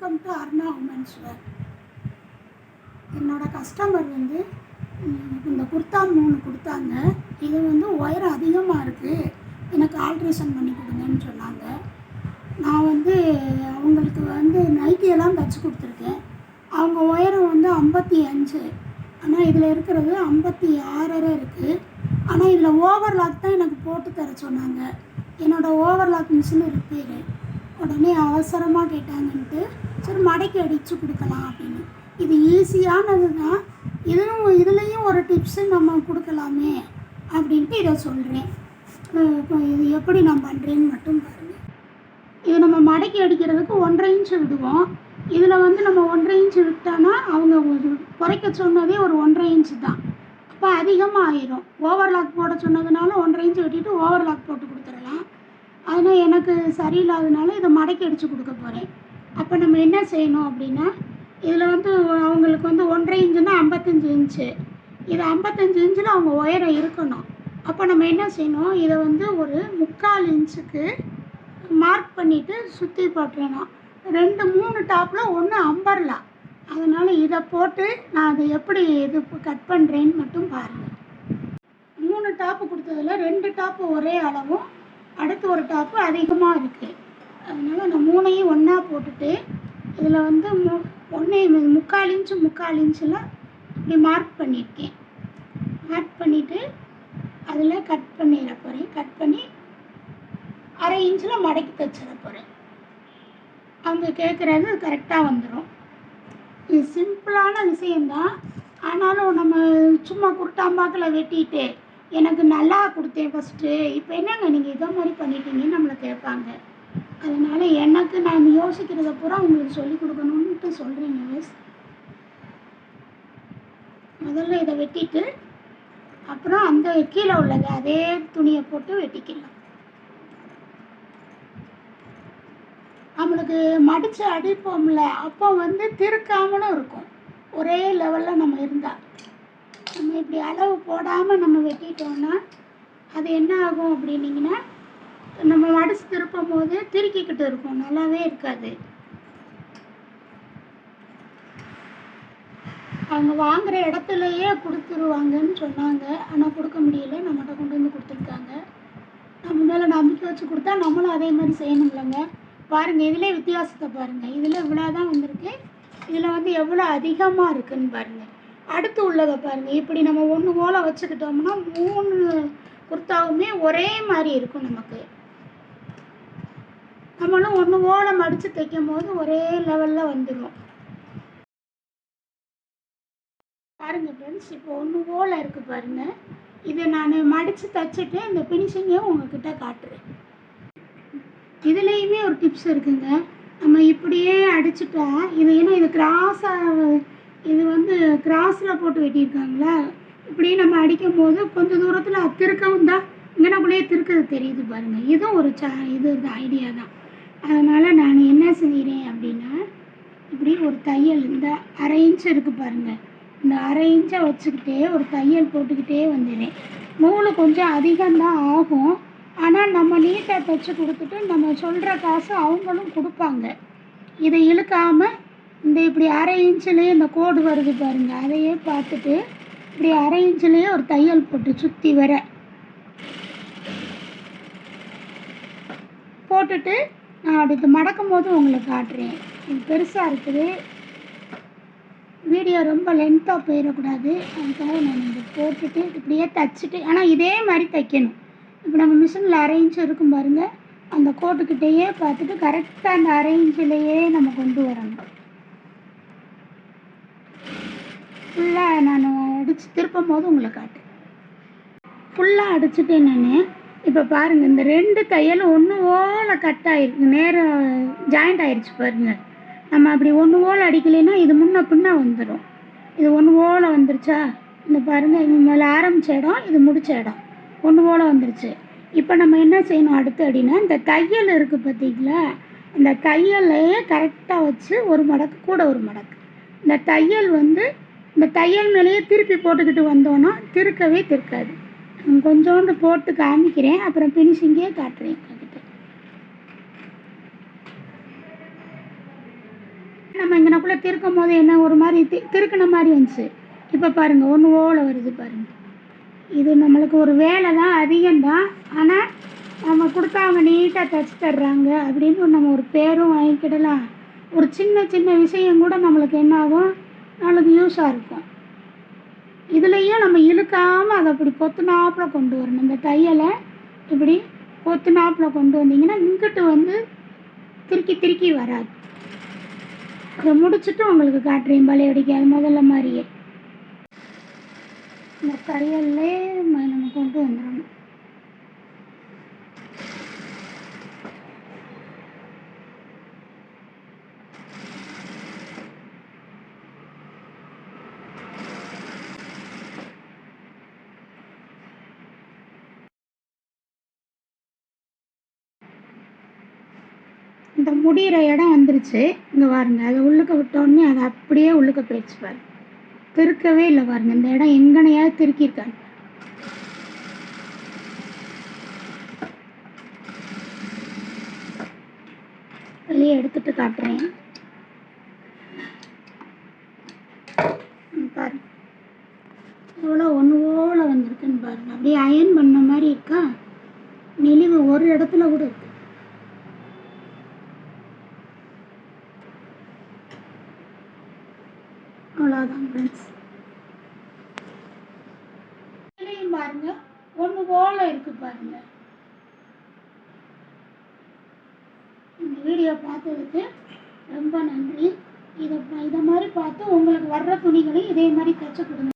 Welcome to Aruna women's wear என்னோடய customer வந்து இந்த குர்தா மூணு கொடுத்தாங்க. இது வந்து உயரம் அதிகமாக இருக்குது எனக்கு ஆல்ட்ரேஷன் பண்ணி கொடுங்கன்னு சொன்னாங்க. நான் வந்து அவங்களுக்கு வந்து நைட்டியெல்லாம் தச்சு கொடுத்துருக்கேன். அவங்க உயரம் வந்து ஐம்பத்தி அஞ்சு. ஆனால் இதில் இருக்கிறது ஐம்பத்தி ஆறரை இருக்குது ஆனால் இதில் ஓவர்லாக் தான் எனக்கு போட்டு தர சொன்னாங்க. என்னோடய ஓவர்லாக் மிஷின் ரிப்பேரு உடனே அவசரமாக கேட்டாங்கன்ட்டு சரி மடக்கி அடித்து கொடுக்கலாம் அப்படின்னு. இது ஈஸியானது தான் இதுவும் இதுலேயும் ஒரு டிப்ஸு நம்ம கொடுக்கலாமே அப்படின்ட்டு இதை சொல்கிறேன் இது எப்படி நான் பண்ணுறேன்னு மட்டும் பாருங்கள் இது நம்ம மடக்கி அடிக்கிறதுக்கு ஒன்றரை இன்ச்சு விடுவோம் இதில் வந்து நம்ம ஒன்றரை இன்ச்சு விட்டோன்னா அவங்க ஒரு குறைக்க சொன்னதே ஒரு ஒன்றரை இன்ச்சு தான். அப்போ அதிகமாக ஆயிரும் ஓவர்லாக் போட சொன்னதுனால ஒன்றரை இன்ச்சு வெட்டிட்டு ஓவர்லாக் போட்டு கொடுத்துடலாம். அதனால் எனக்கு சரியில்லாதனால இதை மடக்கி அடித்து கொடுக்க போகிறேன் அப்போ நம்ம என்ன செய்யணும் அப்படின்னா இதில் வந்து அவங்களுக்கு வந்து ஒன்றரை இன்ச்சுன்னா ஐம்பத்தஞ்சு இன்ச்சு இது ஐம்பத்தஞ்சு இன்ச்சில் அவங்க உயரம் இருக்கணும். அப்போ நம்ம என்ன செய்யணும்? இதை வந்து ஒரு முக்கால் இன்ச்சுக்கு மார்க் பண்ணிவிட்டு சுற்றி போட்டுறணும் ரெண்டு மூணு டாப்பில் ஒன்று அம்பரலாம் அதனால் இதை போட்டு நான் அதை எப்படி இது கட் பண்ணுறேன்னு மட்டும் பாருங்கள் மூணு டாப்பு கொடுத்ததுல ரெண்டு டாப்பு ஒரே அளவும் அடுத்து ஒரு டாப்பு அதிகமாக இருக்குது அதனால் நான் மூணையும் ஒன்றா போட்டுட்டு இதில் வந்து மு ஒன்றே முக்கால் இன்ச்சு முக்கால் இன்ச்சில் இப்படி மார்க் பண்ணியிருக்கேன். மார்க் பண்ணிவிட்டு அதில் கட் பண்ணிட போகிறேன் கட் பண்ணி அரை இன்ச்சில் மடக்கி தச்சிட போகிறேன் அவங்க கேட்குறது கரெக்டாக வந்துடும் இது சிம்பிளான விஷயந்தான் ஆனாலும் நம்ம சும்மா குருட்டாம்பாக்கில் வெட்டிட்டு எனக்கு நல்லா கொடுத்தேன் ஃபஸ்ட்டு இப்போ என்னங்க நீங்கள் இதை மாதிரி பண்ணிட்டீங்கன்னு நம்மளை கேட்பாங்க. அதனால் எனக்கு நான் யோசிக்கிறத பூரா உங்களுக்கு சொல்லி கொடுக்கணுன்ட்டு சொல்கிறேங்க மிஸ் முதல்ல இதை வெட்டிட்டு அப்புறம் அந்த கீழே உள்ளது அதே துணியை போட்டு வெட்டிக்கலாம். நம்மளுக்கு மடித்து அடிப்போம்ல அப்போ வந்து திருக்காமலும் இருக்கும். ஒரே லெவலில் நம்ம இருந்தால் நம்ம இப்படி அளவு போடாமல் நம்ம வெட்டிட்டோம்னா அது என்ன ஆகும் அப்படின்னீங்கன்னா நம்ம மடிச்சு திருப்பும் போது திருக்கிக்கிட்டு இருக்கும். நல்லாவே இருக்காது. அவங்க வாங்குற இடத்துலையே கொடுத்துருவாங்கன்னு சொன்னாங்க. ஆனால் கொடுக்க முடியல. நம்மகிட்ட கொண்டு வந்து கொடுத்துருக்காங்க. நம்ம மேலே நம்பிக்கை வச்சு கொடுத்தா நம்மளும் அதே மாதிரி செய்யணும்லங்க. பாருங்கள் இதில் வித்தியாசத்தை பாருங்கள் இதில் இவ்வளோ தான் வந்திருக்கு. இதில் வந்து எவ்வளோ அதிகமாக இருக்குன்னு பாருங்கள் அடுத்து உள்ளதை பாருங்கள் இப்படி நம்ம ஒன்று போல் வச்சுக்கிட்டோம்னா மூணு குர்த்தாவுமே ஒரே மாதிரி இருக்கும் நமக்கு. நம்மளும் ஒன்று ஓலம் மடித்து தைக்கும் போது ஒரே லெவலில் வந்துடும் பாருங்கள் ஃப்ரெண்ட்ஸ் இப்போ ஒன்று ஓலை இருக்குது பாருங்கள் இதை நான் மடித்து தைச்சிட்டு இந்த ஃபினிஷிங்கையும் உங்ககிட்ட காட்டுறேன். இதுலேயுமே ஒரு டிப்ஸ் இருக்குங்க. நம்ம இப்படியே அடிச்சுட்டா இது ஏன்னா இது கிராஸாக இது வந்து கிராஸில் போட்டு வெட்டியிருக்காங்களா? இப்படியே நம்ம அடிக்கும் போது கொஞ்சம் தூரத்தில் திருக்கவும் தான் இங்கனக்குள்ளேயே திருக்கிறது தெரியுது பாருங்கள் இதுவும் ஒரு ச இது ஐடியா தான். அதனால் நான் என்ன செய்கிறேன் அப்படின்னா இப்படி ஒரு தையல் இந்த அரை இன்ச் இருக்குது பாருங்கள் இந்த அரை இன்ச்சை வச்சுக்கிட்டே ஒரு தையல் போட்டுக்கிட்டே வந்துடுறேன். நூல் கொஞ்சம் அதிகம்தான் ஆகும். ஆனால் நம்ம நீட்டாக தைச்சி கொடுத்துட்டு நம்ம சொல்கிற காசு அவங்களும் கொடுப்பாங்க. இதை இழுக்காமல் இந்த இப்படி அரை இன்ச்சிலேயே இந்த கோடு வருது பாருங்கள் அதையே பார்த்துட்டு இப்படி அரை இன்ச்சிலேயே ஒரு தையல் போட்டு சுற்றி வர. போட்டுட்டு நான் அடுத்து மடக்கும் போது உங்களுக்கு காட்டுறேன். இது பெருசாக இருக்குது. வீடியோ ரொம்ப லென்த்தாக போயிடக்கூடாது. அதுக்காக நான் இதை போட்டுட்டு இப்படியே தைச்சிட்டு ஆனால் இதே மாதிரி தைக்கணும். இப்போ நம்ம மிஷினில் அரேஞ்ச் இருக்கும் பாருங்கள் அந்த கோட்டுக்கிட்டேயே பார்த்துட்டு கரெக்டாக அந்த அரேஞ்சிலேயே நம்ம கொண்டு வரணும். ஃபுல்லாக நான் அடித்து திருப்பும் போது உங்களை காட்டுறேன். ஃபுல்லாக அடிச்சுட்டேன் நான். இப்போ பாருங்கள் இந்த ரெண்டு தையலும் ஒன்று ஓல கட் ஆயிருக்கு நேரம் ஜாயிண்ட் ஆயிடுச்சு பாருங்க. நம்ம அப்படி ஒன்று ஓல அடிக்கலைன்னா இது முன்ன பின்ன வந்துடும் இது ஒன்று ஓல வந்துருச்சா? இந்த பாருங்கள் இது மேலே ஆரம்பிச்ச இடம் இது முடிச்ச இடம். ஒன்று போல வந்துருச்சு. இப்போ நம்ம என்ன செய்யணும் அடுத்து அப்படின்னா இந்த தையல் இருக்குது பார்த்தீங்களா இந்த தையலையே கரெக்டாக வச்சு ஒரு மடக்கு கூட ஒரு மடக்கு. இந்த தையல் வந்து இந்த தையல் மேலேயே திருப்பி போட்டுக்கிட்டு வந்தோன்னா திருக்கவே திருக்காது. கொஞ்சோண்டு போட்டு காமிக்கிறேன். அப்புறம் ஃபினிஷிங்கே காட்டுறேன் நம்ம இங்கனக்குள்ளே திருக்கும் போது என்ன ஒரு மாதிரி தி திருக்கின மாதிரி வந்துச்சு. இப்போ பாருங்கள் ஒன்று ஓலை வருது பாருங்கள் இது நம்மளுக்கு ஒரு வேலை தான் அதிகம்தான் ஆனால் நம்ம கொடுத்தா அவங்க நீட்டாக தைச்சி தர்றாங்க அப்படின்னு நம்ம ஒரு பேரும் வாங்கிக்கிடலாம். ஒரு சின்ன சின்ன விஷயம் கூட நம்மளுக்கு என்ன ஆகும்? நம்மளுக்கு யூஸாக இருக்கும். இதுலேயும் நம்ம இழுக்காமல் அதை அப்படி கொத்துனாப்பில் கொண்டு வரணும். இந்த தையலை இப்படி கொத்துனாப்பில் கொண்டு வந்தீங்கன்னா இங்கிட்டு வந்து திருக்கி திருக்கி வராது. இதை முடிச்சுட்டு உங்களுக்கு காட்டுறேன். பழைய அடிக்காது. முதல்ல மாதிரியே. இந்த தையல்லே நம்ம கொண்டு வந்துடணும். அந்த முடிகிற இடம் வந்துருச்சு. இங்கே பாருங்க அதை உள்ளுக்க விட்டோடனே அதை அப்படியே உள்ளுக்க போயிடுச்சு பாருங்க திருக்கவே இல்லை பாருங்க இந்த இடம் எங்கனையாவது திருக்கியிருக்காங்க வெளியே எடுத்துட்டு காட்டுறேன். ம், பாருங்க. எவ்வளோ ஒன்று ஓல வந்திருக்குன்னு பாருங்க. அப்படியே அயன் பண்ண மாதிரி இருக்கா? நெளிவு ஒரு இடத்துல கூட இருக்கு. அவ்வளோதான் ஃப்ரெண்ட்ஸ் இதுலேயும் பாருங்க ஒன்று போல இருக்கு பாருங்க. இந்த வீடியோ பார்த்ததுக்கு ரொம்ப நன்றி. இதை இதை மாதிரி பார்த்து உங்களுக்கு வர்ற துணிகளையும் இதே மாதிரி தைச்சு கொடுங்க.